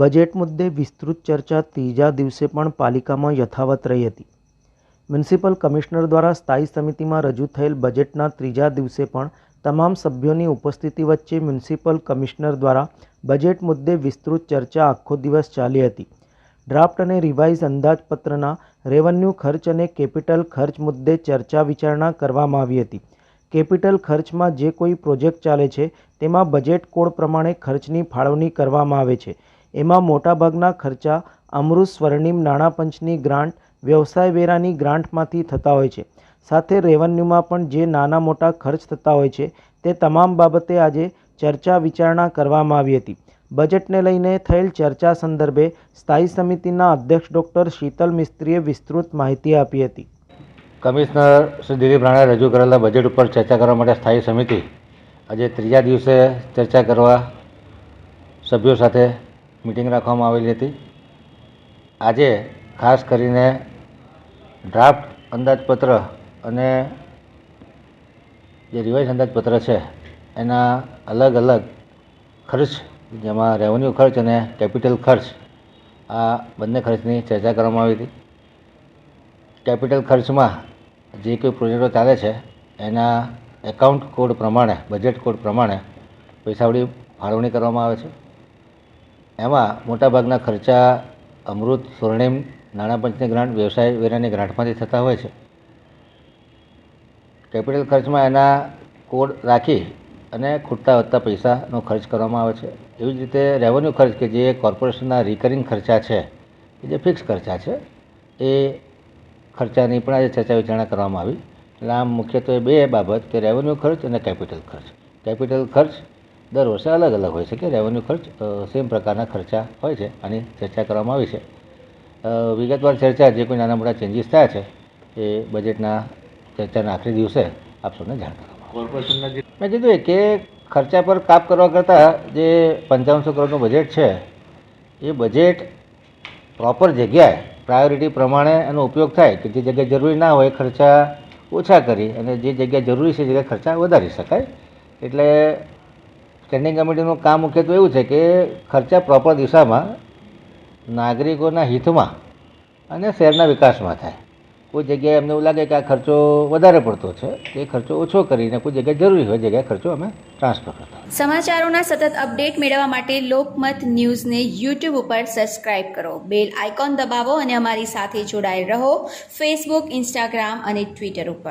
Budget મુદ્દે વિસ્તૃત ચર્ચા ત્રીજા દિવસે પણ પાલિકામાં યથાવત રહી હતી. મ્યુનિસિપલ કમિશનર દ્વારા સ્થાયી સમિતિમાં રજૂ થયેલ બજેટના ત્રીજા દિવસે પણ તમામ સભ્યોની ઉપસ્થિતિ વચ્ચે મ્યુનિસિપલ કમિશનર દ્વારા બજેટ મુદ્દે વિસ્તૃત ચર્ચા આખો દિવસ ચાલી હતી. ડ્રાફ્ટ અને રિવાઇઝ અંદાજપત્રના રેવન્યુ ખર્ચ અને કેપિટલ ખર્ચ મુદ્દે ચર્ચા વિચારણા કરવામાં આવી હતી. કેપિટલ ખર્ચમાં જે કોઈ પ્રોજેક્ટ ચાલે છે, તેમાં બજેટ કોડ પ્રમાણે ખર્ચની ફાળવણી કરવામાં આવે છે. એમાં મોટાભાગના ખર્ચા અમૃત સ્વર્ણિમ નાણાપંચની ગ્રાન્ટ, વ્યવસાય વેરાની ગ્રાન્ટમાંથી થતા હોય છે. સાથે રેવન્યુમાં પણ જે નાના મોટા ખર્ચ થતા હોય છે, તે તમામ બાબતે આજે ચર્ચા વિચારણા કરવામાં આવી હતી. બજેટને લઈને થયેલ ચર્ચા સંદર્ભે સ્થાયી સમિતિના અધ્યક્ષ ડૉક્ટર શીતલ મિસ્ત્રીએ વિસ્તૃત માહિતી આપી હતી. કમિશનર શ્રી દિલીપ રાણાએ રજૂ કરેલા બજેટ ઉપર ચર્ચા કરવા માટે સ્થાયી સમિતિ આજે ત્રીજા દિવસે ચર્ચા કરવા સભ્યો સાથે મિટિંગ રાખવામાં આવેલી હતી. આજે ખાસ કરીને ડ્રાફ્ટ અંદાજપત્ર અને જે રિવાઇઝ અંદાજપત્ર છે, એના અલગ અલગ ખર્ચ, જેમાં રેવન્યુ ખર્ચ અને કેપિટલ ખર્ચ, આ બંને ખર્ચની ચર્ચા કરવામાં આવી હતી. કેપિટલ ખર્ચમાં જે કોઈ પ્રોજેક્ટો ચાલે છે, એના એકાઉન્ટ કોડ પ્રમાણે બજેટ કોડ પ્રમાણે પૈસાવડી ફાળવણી કરવામાં આવે છે. એમાં મોટાભાગના ખર્ચા અમૃત, સ્વર્ણિમ, નાણાં પંચની ગ્રાન્ટ, વ્યવસાય વેરાની ગ્રાન્ટમાંથી થતા હોય છે. કેપિટલ ખર્ચમાં એના કોડ રાખી અને ખૂટતા વધતા પૈસાનો ખર્ચ કરવામાં આવે છે. એવી જ રીતે રેવન્યુ ખર્ચ કે જે કોર્પોરેશનના રિકરિંગ ખર્ચા છે જે ફિક્સ ખર્ચા છે, એ ખર્ચાની પણ આજે ચર્ચા વિચારણા કરવામાં આવી. એટલે આમ મુખ્યત્વે બે બાબત કે રેવન્યુ ખર્ચ અને કેપિટલ ખર્ચ. કેપિટલ ખર્ચ દર વર્ષે અલગ અલગ હોય છે કે રેવન્યુ ખર્ચ સેમ પ્રકારના ખર્ચા હોય છે આની ચર્ચા કરવામાં આવી છે. વિગતવાર ચર્ચા જે કોઈ નાના મોટા ચેન્જીસ થયા છે એ બજેટના ચર્ચાના આખરી દિવસે આપ સૌને જાણ કરવામાં કોર્પોરેશનના જે મેં કીધું એ કે ખર્ચા પર કાપ કરવા કરતાં જે પંચાવનસો કરોડનું બજેટ છે એ બજેટ પ્રોપર જગ્યાએ પ્રાયોરિટી પ્રમાણે એનો ઉપયોગ થાય કે જે જગ્યાએ જરૂરી ના હોય ખર્ચા ઓછા કરી અને જે જગ્યા જરૂરી છે જગ્યા ખર્ચા વધારી શકાય. એટલે સ્ટેન્ડિંગ કમિટીનું કામ મુખ્યત્વે એવું છે કે ખર્ચા પ્રોપર દિશામાં નાગરિકોના હિતમાં અને શહેરના વિકાસમાં થાય. કોઈ જગ્યાએ અમને એવું લાગે કે આ ખર્ચો વધારે પડતો છે તે ખર્ચો ઓછો કરીને કોઈ જગ્યાએ જરૂરી હોય, જગ્યાએ ખર્ચો અમે ટ્રાન્સફર કરતા સમાચારોના સતત અપડેટ મેળવવા માટે લોકમત ન્યૂઝને યુટ્યુબ ઉપર સબસ્ક્રાઇબ કરો. બેલ આઇકોન દબાવો અને અમારી સાથે જોડાયેલ રહો ફેસબુક, ઇન્સ્ટાગ્રામ અને ટ્વિટર ઉપર.